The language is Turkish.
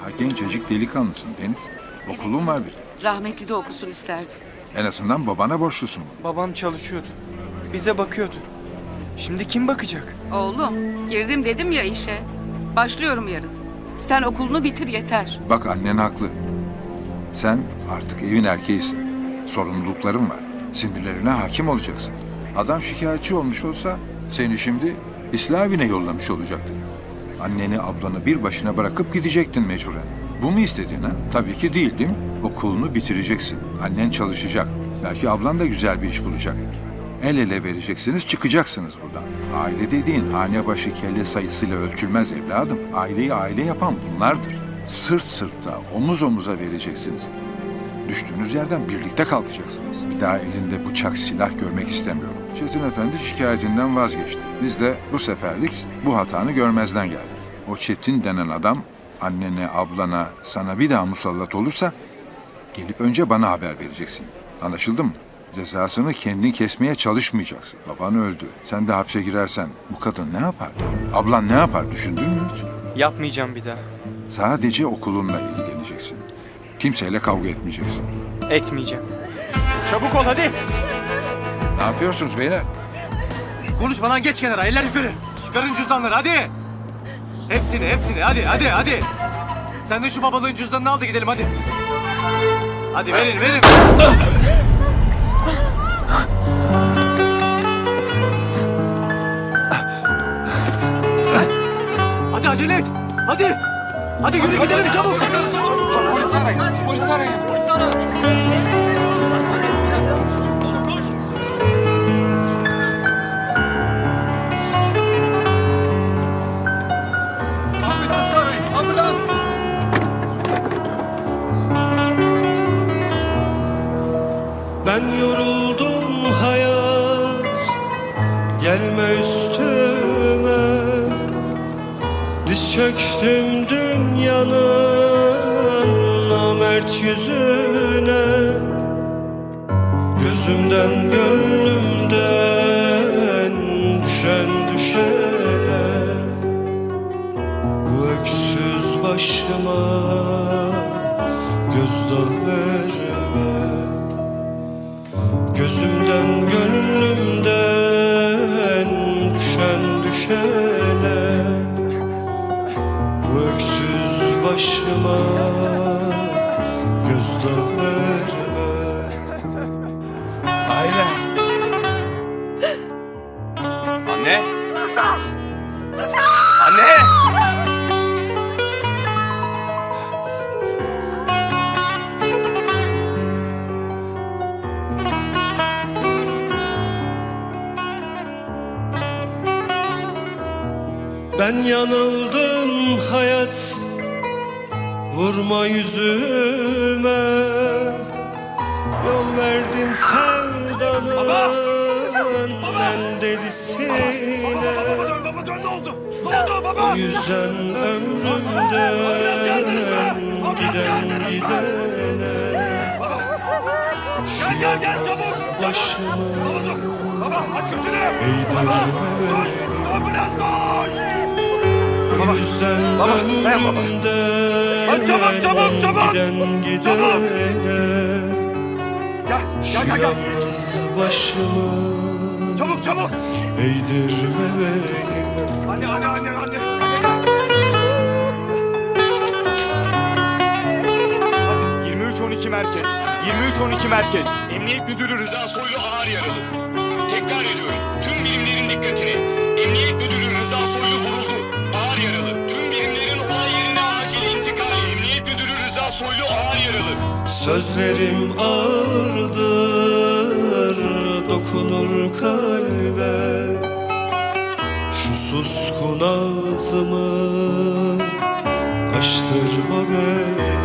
Ha, gencecik delikanlısın Deniz. Okulun var bir. Rahmetli de okusun isterdi. En azından babana borçlusun. Babam çalışıyordu. Bize bakıyordu. Şimdi kim bakacak? Oğlum girdim dedim ya işe. Başlıyorum yarın. Sen okulunu bitir yeter. Bak annen haklı. Sen artık evin erkeğisin. Sorumlulukların var. Sinirlerine hakim olacaksın. Adam şikayetçi olmuş olsa seni şimdi İslah evine yollamış olacaktı. Anneni ablanı bir başına bırakıp gidecektin mecburen. Bu mu istedin ha? Tabii ki değil değil mi? Okulunu bitireceksin. Annen çalışacak. Belki ablan da güzel bir iş bulacak. El ele vereceksiniz, çıkacaksınız buradan. Aile dediğin hane başı kelle sayısıyla ölçülmez evladım. Aileyi aile yapan bunlardır. Sırt sırta, omuz omuza vereceksiniz. Düştüğünüz yerden birlikte kalkacaksınız. Bir daha elinde bıçak, silah görmek istemiyorum. Çetin Efendi şikayetinden vazgeçti. Biz de bu seferlik bu hatanı görmezden geldik. O Çetin denen adam annene, ablana, sana bir daha musallat olursa gelip önce bana haber vereceksin. Anlaşıldı mı? Cezasını kendin kesmeye çalışmayacaksın. Baban öldü. Sen de hapse girersen bu kadın ne yapar? Ablan ne yapar düşündün mü hiç? Yapmayacağım bir daha. Sadece okulunla ilgileneceksin. Kimseyle kavga etmeyeceksin. Etmeyeceğim. Çabuk ol hadi. Ne yapıyorsunuz beyler? Konuşmadan geç kenara eller yukarı. Çıkarın cüzdanları hadi. Hepsini hepsini hadi hadi hadi. Sen de şu babalığın cüzdanını al da gidelim hadi. Hadi verin verin. Hadi acele et. Hadi. Hadi yürü gidelim çabuk. Polis arayın. Polis arayın. Polis arayın. Ben yoruldum hayat Gelme üstüme Diz çöktüm dünyanın Namert yüzüne. Gözümden gönlümden Düşen düşene. Bu öksüz başıma Gözdağı Anne. Anne. Ben yanıldım hayat. Vurma yüzüme. Yol verdim sevdanın En delisine Baba dön ne oldu? Ne oldu baba? O yüzden ömrümden giden gidene Gel gel gel çabuk. Başımı Baba aç gözünü. eğdirmeme Koş. Ambulans koş. O yüzden Baba, dayan baba. Hadi çabuk, çabuk, çabuk. Giden Çabuk. gidene Gel gel gel gel. Yalnız başımı Çabuk çabuk. eğdirme benim Hadi hadi hadi hadi. 23-12 merkez. 23-12 merkez. Emniyet Müdürü Rıza Soylu ağır yaralı. Tekrar ediyorum. Tüm birimlerin dikkatini. Emniyet Müdürü Rıza Soylu vuruldu. Ağır yaralı. Tüm birimlerin olay yerine acil intikal. Emniyet Müdürü Rıza Soylu ağır yaralı. Sözlerim ağırdır dokunur kalbe. Şu suskun ağzımı açtırma beni